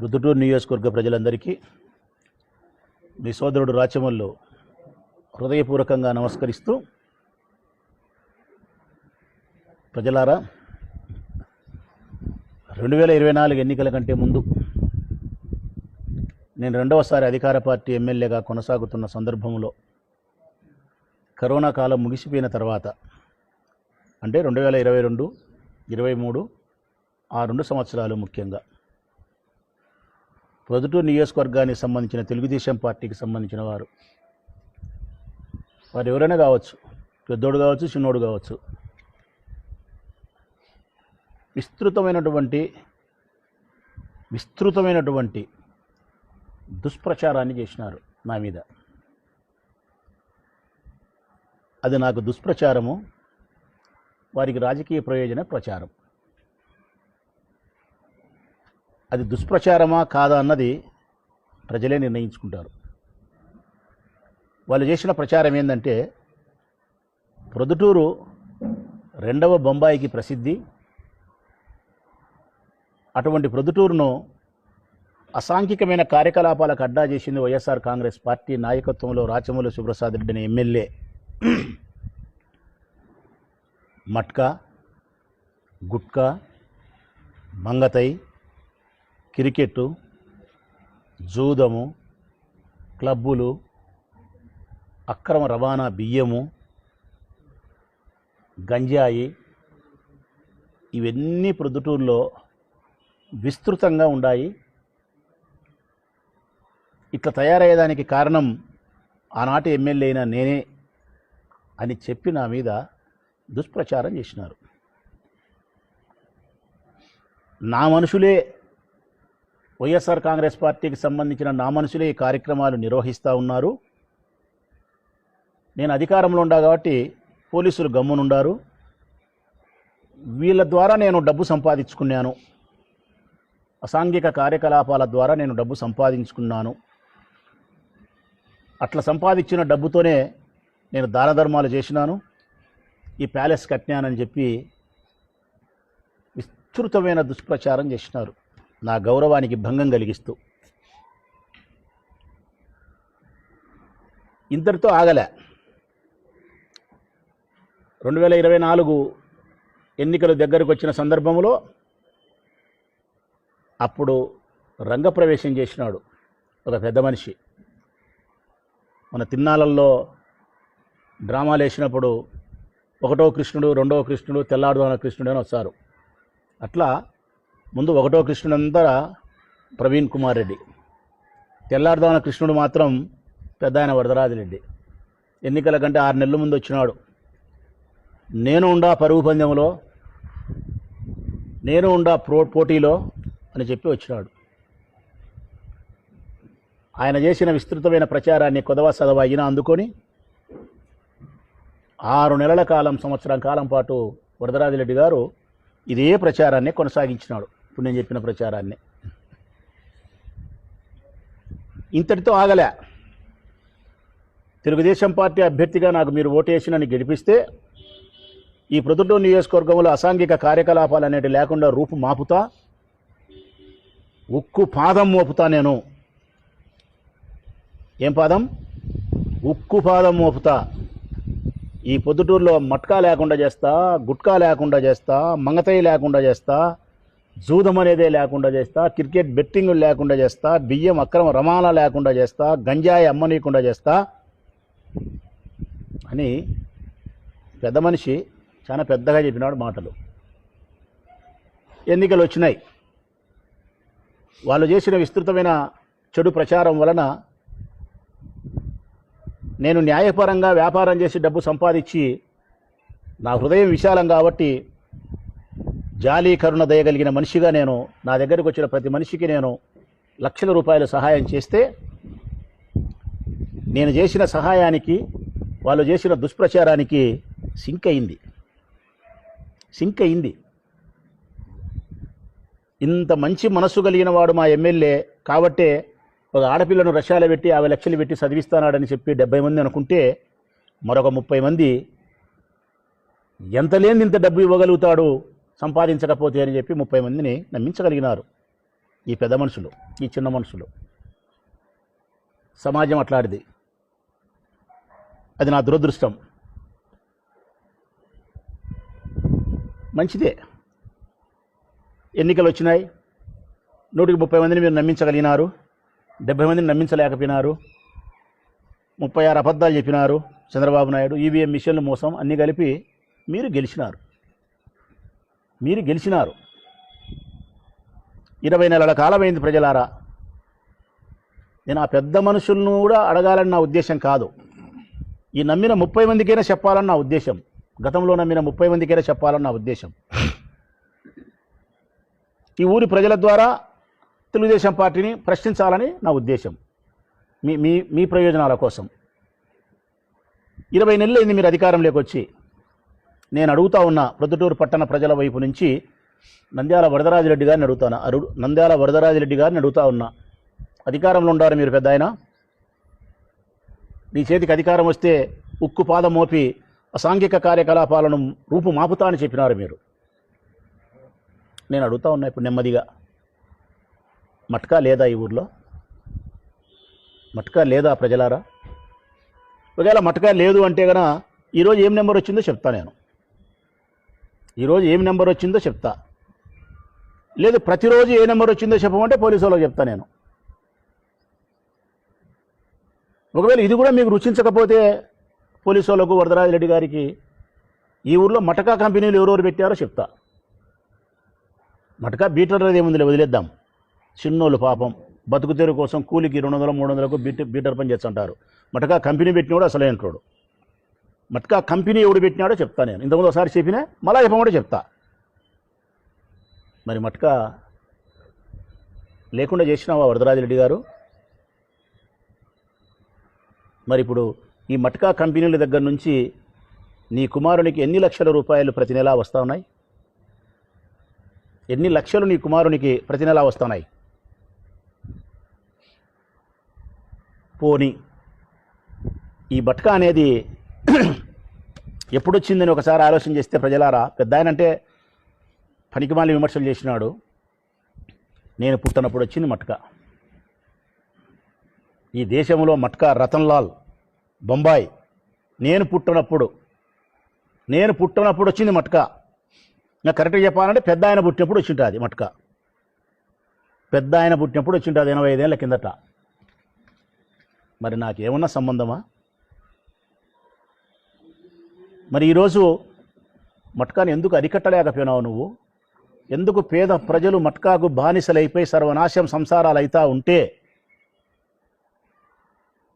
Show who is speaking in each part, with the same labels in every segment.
Speaker 1: రుద్దుటూరు నియోజకవర్గ ప్రజలందరికీ మీ సోదరుడు రాచమల్లు హృదయపూర్వకంగా నమస్కరిస్తూ ప్రజలారా రెండు వేల ఇరవై నాలుగు ఎన్నికల కంటే ముందు నేను రెండవసారి అధికార పార్టీ ఎమ్మెల్యేగా కొనసాగుతున్న సందర్భంలో కరోనా కాలం ముగిసిపోయిన తర్వాత అంటే రెండు వేల ఇరవై రెండు ఇరవై మూడు ఆ రెండు సంవత్సరాలు ముఖ్యంగా. ప్రొదుటూరు నియోజకవర్గానికి సంబంధించిన తెలుగుదేశం పార్టీకి సంబంధించిన వారు. వారు ఎవరైనా కావచ్చు పెద్దోడు కావచ్చు చిన్నోడు కావచ్చు. విస్తృతమైనటువంటి విస్తృతమైనటువంటి దుష్ప్రచారాన్ని చేసినారు నా మీద. అది నాకు దుష్ప్రచారము వారికి రాజకీయ ప్రయోజన ప్రచారం. అది దుష్ప్రచారమా కాదా అన్నది ప్రజలే నిర్ణయించుకుంటారు. వాళ్ళు చేసిన ప్రచారం ఏంటంటే ప్రొద్దుటూరు రెండవ బొంబాయికి ప్రసిద్ధి అటువంటి ప్రొద్దుటూరును అసాంఘికమైన కార్యకలాపాలకు అడ్డా చేసింది వైఎస్ఆర్ కాంగ్రెస్ పార్టీ నాయకత్వంలో రాచమూల సుప్రసాద్ రెడ్డిని ఎమ్మెల్యే మట్కా గుట్కా మంగతై క్రికెట్ జూదము క్లబ్బులు అక్రమ రవాణా బియ్యము గంజాయి ఇవన్నీ ప్రొద్దుటూరులో విస్తృతంగా ఉన్నాయి. ఇట్లా తయారయ్యేదానికి కారణం ఆనాటి ఎమ్మెల్యే అయినా నేనే అని చెప్పి నా మీద దుష్ప్రచారం చేసినారు. నా మనుషులే వైఎస్ఆర్ కాంగ్రెస్ పార్టీకి సంబంధించిన నా మనుషులే ఈ కార్యక్రమాలు నిర్వహిస్తూ ఉన్నారు. నేను అధికారంలో ఉండా కాబట్టి పోలీసులు గమ్మునుండారు. వీళ్ళ ద్వారా నేను డబ్బు సంపాదించుకున్నాను. అసాంఘిక కార్యకలాపాల ద్వారా నేను డబ్బు సంపాదించుకున్నాను. అట్లా సంపాదించిన డబ్బుతోనే నేను దాన ధర్మాలు చేసినాను. ఈ ప్యాలెస్ కట్టినానని చెప్పి విస్తృతమైన దుష్ప్రచారం చేసినారు. నా గౌరవానికి భంగం కలిగిస్తూ. ఇంతటితో ఆగలే. రెండు వేల ఇరవై నాలుగు ఎన్నికలు దగ్గరకు వచ్చిన సందర్భంలో అప్పుడు రంగప్రవేశం చేసినాడు ఒక పెద్ద మనిషి. మన తిన్నాళ్ళల్లో డ్రామాలు వేసినప్పుడు ఒకటో కృష్ణుడు రెండవ కృష్ణుడు తెల్లాడుదాన కృష్ణుడు అని వస్తారు. అట్లా ముందు ఒకటో కృష్ణుడు అంతా ప్రవీణ్ కుమార్ రెడ్డి. తెల్లారుదాన కృష్ణుడు మాత్రం పెద్ద ఆయన వరదరాజిరెడ్డి ఎన్నికల కంటే ఆరు నెలల ముందు వచ్చినాడు. నేను ఉండా పరుగు పందెంలో నేను ఉండా ప్రో పోటీలో అని చెప్పి వచ్చినాడు. ఆయన చేసిన విస్తృతమైన ప్రచారాన్ని కొదవ సదవ అయినా అందుకొని ఆరు నెలల కాలం సంవత్సరం కాలం పాటు వరదరాజిరెడ్డి గారు ఇదే ప్రచారాన్ని కొనసాగించినాడు ఇప్పుడు నేను చెప్పిన ప్రచారాన్ని. ఇంతటితో ఆగలే. తెలుగుదేశం పార్టీ అభ్యర్థిగా నాకు మీరు ఓటేసి నన్ను గెలిపిస్తే ఈ ప్రొద్దుటూరు నియోజకవర్గంలో అసాంఘిక కార్యకలాపాలు అనేవి లేకుండా రూపు మాపుతా ఉక్కు పాదం మోపుతా నేను. ఏం పాదం? ఉక్కు పాదం మోపుతా. ఈ పొద్దుటూరులో మట్కా లేకుండా చేస్తా గుట్కా లేకుండా చేస్తా మంగతయ్య లేకుండా చేస్తా జూదం అనేదే లేకుండా చేస్తా క్రికెట్ బెట్టింగ్ లేకుండా చేస్తా బియ్యం అక్రమ రమాణా లేకుండా చేస్తా గంజాయి అమ్మనీయకుండా చేస్తా అని పెద్ద మనిషి చాలా పెద్దగా చెప్పినాడు మాటలు. ఎన్నికలు వచ్చినాయి వాళ్ళు చేసిన విస్తృతమైన చెడు ప్రచారం వలన నేను న్యాయపరంగా వ్యాపారం చేసి డబ్బు సంపాదించి నా హృదయం విశాలం కాబట్టి జాలి కరుణ దయగలిగిన మనిషిగా నేను నా దగ్గరకు వచ్చిన ప్రతి మనిషికి నేను లక్షల రూపాయలు సహాయం చేస్తే నేను చేసిన సహాయానికి వాళ్ళు చేసిన దుష్ప్రచారానికి సింక్ అయింది. సింక్ అయింది. ఇంత మంచి మనసు కలిగిన వాడు మా ఎమ్మెల్యే కాబట్టే ఒక ఆడపిల్లను రష్యాలో పెట్టి యాభై లక్షలు పెట్టి చదివిస్తానాడని చెప్పి డెబ్బై మంది అనుకుంటే మరొక ముప్పై మంది ఎంత లేని ఇంత డబ్బు ఇవ్వగలుగుతాడు సంపాదించకపోతే అని చెప్పి ముప్పై మందిని నమ్మించగలిగినారు ఈ పెద్ద మనుషులు ఈ చిన్న మనుషులు. సమాజం అట్లాంటిది. అది నా దురదృష్టం. మంచిదే. ఎన్నికలు వచ్చినాయి నూటికి ముప్పై మందిని మీరు నమ్మించగలిగినారు. డెబ్బై మందిని నమ్మించలేకపోయినారు. ముప్పై ఆరు అబద్ధాలు చెప్పినారు చంద్రబాబు నాయుడు. ఈవీఎం మిషన్లు మోసం అన్నీ కలిపి మీరు గెలిచినారు. మీరు గెలిచినారు. ఇరవై నెలల కాలమైంది ప్రజలారా. నేను ఆ పెద్ద మనుషులను కూడా అడగాలని నా ఉద్దేశం కాదు. ఈ నమ్మిన ముప్పై మందికైనా చెప్పాలని నా ఉద్దేశం. గతంలో నమ్మిన ముప్పై మందికైనా చెప్పాలని నా ఉద్దేశం. ఈ ఊరి ప్రజల ద్వారా తెలుగుదేశం పార్టీని ప్రశ్నించాలని నా ఉద్దేశం. మీ మీ మీ ప్రయోజనాల కోసం. ఇరవై నెలలైంది మీరు అధికారంలోకి వచ్చి. నేను అడుగుతా ఉన్న ప్రొద్దుటూరు పట్టణ ప్రజల వైపు నుంచి నంద్యాల వరదరాజిరెడ్డి గారిని అడుగుతాను? అరుడు నంద్యాల వరదరాజిరెడ్డి గారిని అడుగుతా ఉన్నా. అధికారంలో ఉండారు మీరు పెద్ద ఆయన. నీ చేతికి అధికారం వస్తే ఉక్కు పాదం మోపి అసాంఘిక కార్యకలాపాలను రూపు మాపుతా అని చెప్పినారు మీరు. నేను అడుగుతా ఉన్నా ఇప్పుడు నెమ్మదిగా. మట్కా లేదా ఈ ఊర్లో? మట్కా లేదా ప్రజలారా? ఒకవేళ మట్కా లేదు అంటే గన ఈరోజు ఏం నెంబర్ వచ్చిందో చెప్తా నేను. ఈరోజు ఏం నెంబర్ వచ్చిందో చెప్తా. లేదు ప్రతిరోజు ఏ నెంబర్ వచ్చిందో చెప్పమంటే పోలీసు వాళ్ళకి చెప్తా నేను. ఒకవేళ ఇది కూడా మీకు రుచించకపోతే పోలీసు వాళ్ళకు వరదరాజిరెడ్డి గారికి ఈ ఊర్లో మటకా కంపెనీలు ఎవరెవరు పెట్టారో చెప్తా. మటకా బీటర్ అనేది ఏముందిలే వదిలేద్దాం. చిన్నోళ్ళు పాపం బతుకు కోసం కూలికి రెండు వందలు మూడు వందలకు బీట బీటర్ పని చేస్తుంటారు. మటకా కంపెనీ పెట్టినోడు అసలే అంటాడు మటకా కంపెనీ ఎవడు పెట్టినాడో చెప్తా నేను. ఇంతకుముందు ఒకసారి చెప్పినా మళ్ళా చెప్పమంటే చెప్తా. మరి మటకా లేకుండా చేసినావా వరదరాజిరెడ్డి గారు? మరి ఇప్పుడు ఈ మట్కా కంపెనీల దగ్గర నుంచి నీ కుమారునికి ఎన్ని లక్షల రూపాయలు ప్రతి నెలా వస్తా ఉన్నాయి? ఎన్ని లక్షలు నీ కుమారునికి ప్రతి నెలా వస్తున్నాయి పోని ఈ బట్కా అనేది ఎప్పుడొచ్చిందని ఒకసారి ఆలోచన చేస్తే ప్రజలారా పెద్ద ఆయన అంటే పనికిమాలి విమర్శలు చేసినాడు. నేను పుట్టినప్పుడు వచ్చింది మట్క. ఈ దేశంలో మట్కా రతన్లాల్ బొంబాయి నేను పుట్టినప్పుడు నేను పుట్టినప్పుడు వచ్చింది మట్క. నాకు కరెక్ట్గా చెప్పాలంటే పెద్ద ఆయన పుట్టినప్పుడు వచ్చింటుంది మట్క. పెద్ద ఆయన పుట్టినప్పుడు వచ్చింటుంది ఎనభై ఐదేళ్ళ కిందట. మరి నాకేమన్నా సంబంధమా? మరి ఈరోజు మట్కాని ఎందుకు అరికట్టలేకపోయినావు నువ్వు? ఎందుకు పేద ప్రజలు మట్కాకు బానిసలైపోయి సర్వనాశం సంసారాలు అవుతా ఉంటే?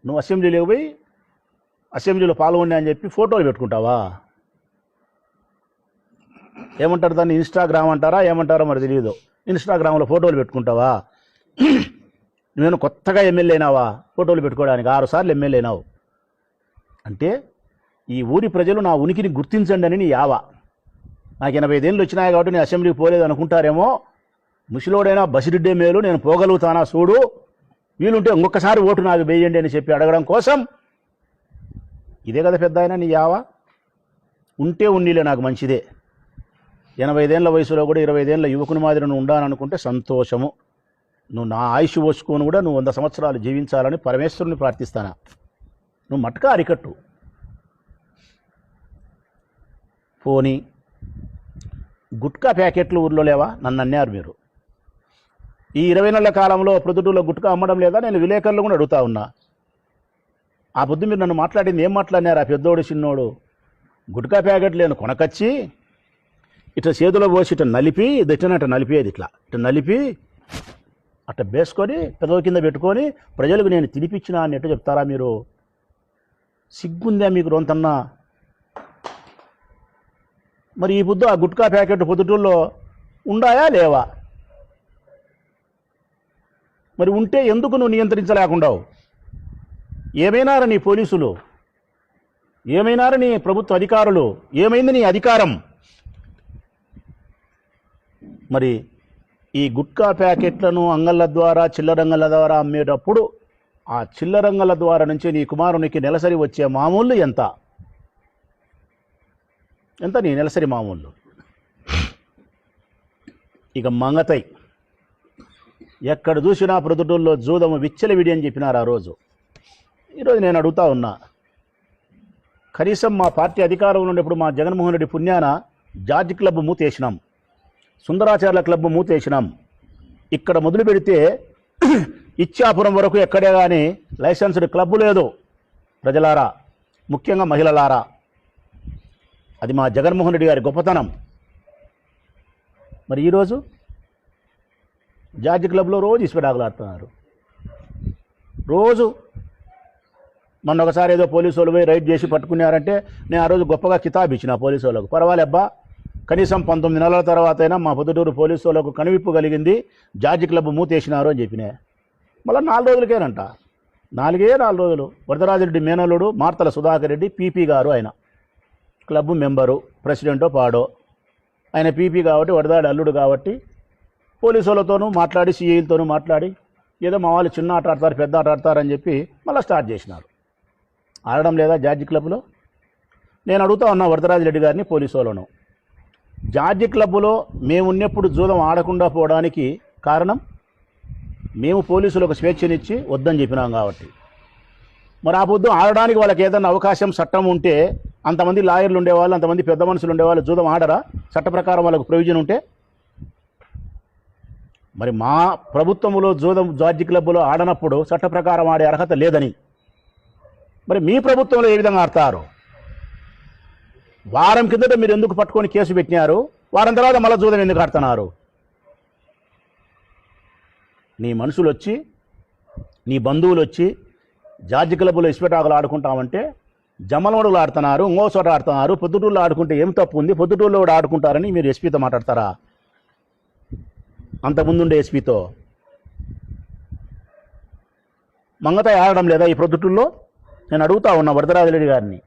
Speaker 1: నువ్వు అసెంబ్లీలోకి పోయి అసెంబ్లీలో పాల్గొన్నా అని చెప్పి ఫోటోలు పెట్టుకుంటావా? ఏమంటారు దాన్ని? ఇన్స్టాగ్రామ్ అంటారా? ఏమంటారో మరి తెలియదు ఇన్స్టాగ్రామ్లో ఫోటోలు పెట్టుకుంటావా? నేను కొత్తగా ఎమ్మెల్యే అయినావా? ఫోటోలు పెట్టుకోవడానికి ఆరుసార్లు ఎమ్మెల్యే అయినావు. అంటే ఈ ఊరి ప్రజలు నా ఉనికిని గుర్తించండి అని నీ యావ నాకు ఎనభై ఐదేళ్ళు వచ్చినాయి కాబట్టి నేను అసెంబ్లీకి పోలేదు అనుకుంటారేమో. ముసిలోడైనా బసిరెడ్డే మేలు నేను పోగలుగుతానా చూడు. వీలుంటే ఇంకొకసారి ఓటు నాకు వేయండి అని చెప్పి అడగడం కోసం. ఇదే కదా పెద్ద ఆయన నీ యావ ఉంటే ఉన్నీలే నాకు మంచిదే. ఎనభై ఐదేళ్ళ వయసులో కూడా ఇరవై ఐదేళ్ళ యువకుని మాదిరి ఉండాలనుకుంటే సంతోషము. నువ్వు నా ఆయుష్ పోసుకొని కూడా నువ్వు వంద సంవత్సరాలు జీవించాలని పరమేశ్వరుని ప్రార్థిస్తానా? నువ్వు మట్కా అరికట్టు. పోనీ గుట్కా ప్యాకెట్లు ఊర్లో లేవా? నన్ను అన్నారు మీరు. ఈ ఇరవై నెలల కాలంలో ప్రొద్దుటూలో గుట్కా అమ్మడం లేదా? నేను విలేకరులు కూడా అడుగుతా ఉన్నా. ఆ పొద్దు మీరు నన్ను మాట్లాడింది ఏం మాట్లాడినారు? ఆ పెద్దోడు చిన్నోడు. గుట్కా ప్యాకెట్లు నేను కొనకొచ్చి ఇట్లా చేతిలో పోసి ఇట్లా నలిపి దట్టినట్టు నలిపేది ఇట్లా. ఇట్లా నలిపి అట్ట వేసుకొని పెదవ కింద పెట్టుకొని ప్రజలకు నేను తినిపించిన అన్నట్టు చెప్తారా మీరు? సిగ్గుందా మీకు రొంతన్నా? మరి ఈ పొద్దు ఆ గుట్కా ప్యాకెట్ పొద్దుటూళ్ళలో ఉండాయా లేవా? మరి ఉంటే ఎందుకు నువ్వు నియంత్రించలేకుండావు? ఏమైనారా నీ పోలీసులు? ఏమైనారా నీ ప్రభుత్వ అధికారులు? ఏమైంది నీ అధికారం? మరి ఈ గుట్కా ప్యాకెట్లను అంగళ్ళ ద్వారా చిల్లరంగల ద్వారా అమ్మేటప్పుడు ఆ చిల్లరంగల ద్వారా నుంచి నీ కుమారునికి నెలసరి వచ్చే మామూలు ఎంత? ఎంత నీ నెలసరి మామూలు ఇక మంగతై ఎక్కడ చూసినా ప్రొద్దుటూల్లో జూదము విచ్చలవిడి అని చెప్పినారు ఆ రోజు. ఈరోజు నేను అడుగుతా ఉన్నా కనీసం మా పార్టీ అధికారంలో ఉన్నప్పుడు మా జగన్మోహన్ రెడ్డి పుణ్యాన జార్జ్ క్లబ్ మూతేసినాం. సుందరాచార్య క్లబ్ మూతేసినాం. ఇక్కడ మొదలు పెడితే ఇచ్చాపురం వరకు ఎక్కడే కానీ లైసెన్స్డ్ క్లబ్బు లేదు. ప్రజలారా ముఖ్యంగా మహిళలారా అది మా జగన్మోహన్ రెడ్డి గారి గొప్పతనం. మరి ఈరోజు జార్జ్ క్లబ్లో రోజు ఇసుపెడాకులు ఆడుతున్నారు. రోజు మొన్న ఒకసారి ఏదో పోలీసు వాళ్ళు పోయి రైడ్ చేసి పట్టుకున్నారంటే నేను ఆ రోజు గొప్పగా కితాబ్ ఇచ్చిన పోలీసు వాళ్ళకు. పర్వాలేబ్బా కనీసం పంతొమ్మిది నెలల తర్వాత అయినా మా పొద్దుటూరు పోలీసు వాళ్ళకు కనువిప్పు కలిగింది. జార్జి క్లబ్ మూతేసినారు అని చెప్పినే. మళ్ళీ నాలుగు రోజులకేనంట. నాలుగే నాలుగు రోజులు. వరదరాజరెడ్డి మేనల్లుడు మార్తల సుధాకర్ రెడ్డి పీపీ గారు ఆయన. క్లబ్ మెంబరు ప్రెసిడెంటో పాడో. ఆయన పీపీ కాబట్టి వరదాడి అల్లుడు కాబట్టి పోలీసు వాళ్ళతోనూ మాట్లాడి సీఐలతోనూ మాట్లాడి ఏదో మా వాళ్ళు చిన్న ఆట ఆడతారు పెద్ద ఆట ఆడతారని చెప్పి మళ్ళీ స్టార్ట్ చేసినారు. ఆడడం లేదా జార్జి క్లబ్లో? నేను అడుగుతా ఉన్నా వరదరాజు రెడ్డి గారిని పోలీసు వాళ్ళను. జార్జి క్లబ్లో మేము ఉన్నప్పుడు జూదం ఆడకుండా పోవడానికి కారణం మేము పోలీసులకు స్వేచ్ఛనిచ్చి వద్దని చెప్పినాం కాబట్టి. మరి ఆ పొద్దు ఆడడానికి వాళ్ళకి ఏదైనా అవకాశం చట్టం ఉంటే అంతమంది లాయర్లు ఉండేవాళ్ళు అంతమంది పెద్ద మనుషులు ఉండేవాళ్ళు జూదం ఆడరా? చట్ట ప్రకారం వాళ్ళకు ప్రయోజనం ఉంటే? మరి మా ప్రభుత్వంలో జూదం జార్జి క్లబ్లో ఆడనప్పుడు చట్ట ప్రకారం ఆడే అర్హత లేదని. మరి మీ ప్రభుత్వంలో ఏ విధంగా ఆడతారు? వారం కిందట మీరు ఎందుకు పట్టుకొని కేసు పెట్టినారు? వారం తర్వాత మళ్ళీ జూదం ఎందుకు ఆడుతున్నారు? నీ మనుషులు వచ్చి నీ బంధువులు వచ్చి జార్జి క్లబ్లో ఇసుపెటాకులు ఆడుకుంటామంటే జమలమడుగులు ఆడుతున్నారు ఇంకో చోట ఆడుతున్నారు పొద్దుటూరులో ఆడుకుంటే ఏం తప్పు ఉంది? పొద్దుటూరులో కూడా ఆడుకుంటారని మీరు ఎస్పీతో మాట్లాడతారా? అంతకుముందుండే ఎస్పీతో. మంగతాయి ఆడడం లేదా ఈ ప్రొద్దుటూరులో నేను అడుగుతా ఉన్నా వరదరాజరెడ్డి గారిని.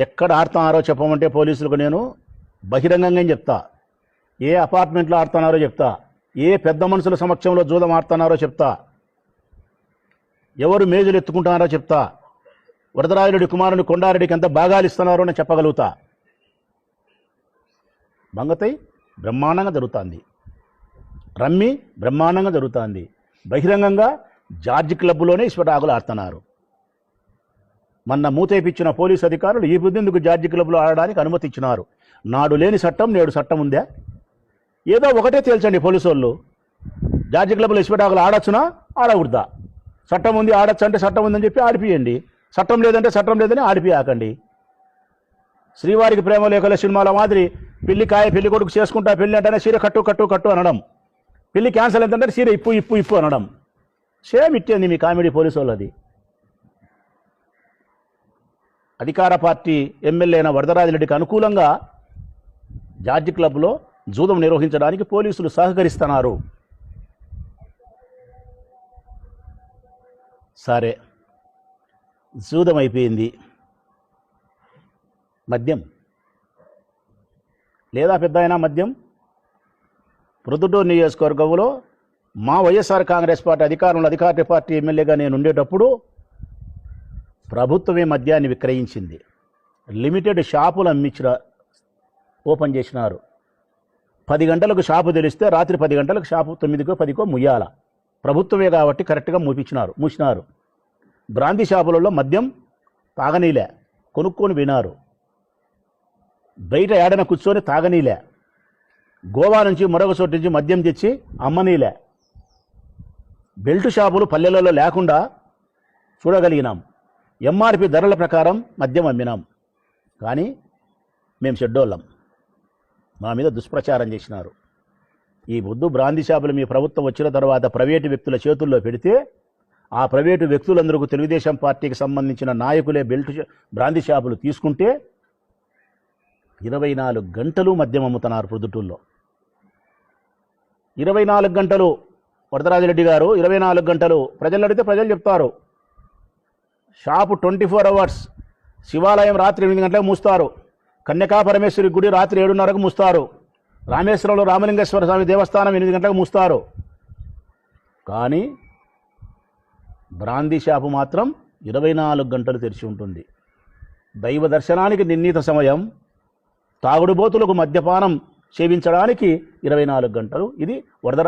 Speaker 1: ఎక్కడ ఆడుతున్నారో చెప్పమంటే పోలీసులకు నేను బహిరంగంగా చెప్తా. ఏ అపార్ట్మెంట్లో ఆడుతున్నారో చెప్తా. ఏ పెద్ద మనుషుల సమక్షంలో జూదం ఆడుతున్నారో చెప్తా. ఎవరు మేజులు ఎత్తుకుంటున్నారో చెప్తా. వరదరాజుడి కుమారుని కొండారెడ్డికి ఎంత భాగాలు ఇస్తున్నారో నేను చెప్పగలుగుతా. మంగతై బ్రహ్మాండంగా జరుగుతుంది. రమ్మి బ్రహ్మాండంగా జరుగుతుంది. బహిరంగంగా జార్జ్ క్లబ్లోనే ఇసుపటాకులు ఆడుతున్నారు. మొన్న మూతేపిచ్చిన పోలీసు అధికారులు ఈ బుద్ధిందుకు జార్జి క్లబ్లో ఆడడానికి అనుమతిచ్చినారు. నాడు లేని చట్టం నేడు చట్టం ఉందా? ఏదో ఒకటే తేల్చండి పోలీసు వాళ్ళు జార్జి క్లబ్లో ఇసుపెటాకులు ఆడొచ్చునా? ఆడకూడదా? చట్టం ఉంది ఆడొచ్చు అంటే చట్టం ఉందని చెప్పి ఆడిపియండి. చట్టం లేదంటే చట్టం లేదని ఆడిపియాకండి. శ్రీవారికి ప్రేమ లేఖల సినిమాల మాదిరి పెళ్ళి కాయ పెళ్ళి కొడుకు చేసుకుంటా పెళ్ళి అంటేనే సీర కట్టు కట్టు కట్టు అనడం. పెళ్ళి క్యాన్సల్ ఎంతంటే సీర ఇప్పు ఇప్పు ఇప్పు అనడం. సేమ్ ఇట్టేంది మీ కామెడీ పోలీసు వాళ్ళది అధికార పార్టీ ఎమ్మెల్యే అయిన వరదరాజరెడ్డికి అనుకూలంగా జార్జి క్లబ్లో జూదం నిర్వహించడానికి పోలీసులు సహకరిస్తున్నారు. సరే జూదం అయిపోయింది. మద్యం. లేదా పెద్ద అయినా మద్యం. ప్రొద్దుటూరు నియోజకవర్గంలో మా వైఎస్ఆర్ కాంగ్రెస్ పార్టీ అధికారంలో అధికార పార్టీ ఎమ్మెల్యేగా నేను ఉండేటప్పుడు ప్రభుత్వమే మద్యాన్ని విక్రయించింది. లిమిటెడ్ షాపులు అమ్మించిన ఓపెన్ చేసినారు. పది గంటలకు షాపు తెలిస్తే రాత్రి పది గంటలకు షాపు తొమ్మిదికో పదికో ముయ్యాల. ప్రభుత్వమే కాబట్టి కరెక్ట్గా మూపించినారు మూసినారు. బ్రాంతి షాపులలో మద్యం తాగనీలే కొనుక్కొని వినారు. బయట ఏడన కూర్చొని తాగనీలే. గోవా నుంచి మరొక చోటు నుంచి మద్యం తెచ్చి అమ్మనీలే. బెల్ట్ షాపులు పల్లెలలో లేకుండా చూడగలిగినాం. ఎంఆర్పి ధరల ప్రకారం మద్యం అమ్మినాం. కానీ మేము షెడ్డోళ్ళం. మా మీద దుష్ప్రచారం చేసినారు. ఈ బుద్ధు బ్రాంది షాపులు మీ ప్రభుత్వం వచ్చిన తర్వాత ప్రైవేటు వ్యక్తుల చేతుల్లో పెడితే ఆ ప్రైవేటు వ్యక్తులందరూ తెలుగుదేశం పార్టీకి సంబంధించిన నాయకులే బెల్ట్ బ్రాంది షాపులు తీసుకుంటే ఇరవై నాలుగు గంటలు మద్యం అమ్ముతున్నారు ప్రొద్దుటూల్లో ఇరవై నాలుగు గంటలు వరదరాజిరెడ్డి గారు ఇరవై నాలుగు గంటలు ప్రజలు అడిగితే ప్రజలు చెప్తారు. Shop twenty four hours. శివాలయం రాత్రి ఎనిమిది గంటలకు మూస్తారు. కన్యకా పరమేశ్వరి గుడి రాత్రి ఏడున్నరకు మూస్తారు. రామేశ్వరంలో రామలింగేశ్వర స్వామి దేవస్థానం ఎనిమిది గంటలకు మూస్తారు. కానీ బ్రాందీ షాపు మాత్రం ఇరవై నాలుగు గంటలు తెరిచి ఉంటుంది. దైవ దర్శనానికి నిర్ణీత సమయం. తాగుడుబోతులకు మద్యపానం సేవించడానికి ఇరవై నాలుగు గంటలు. ఇది వరద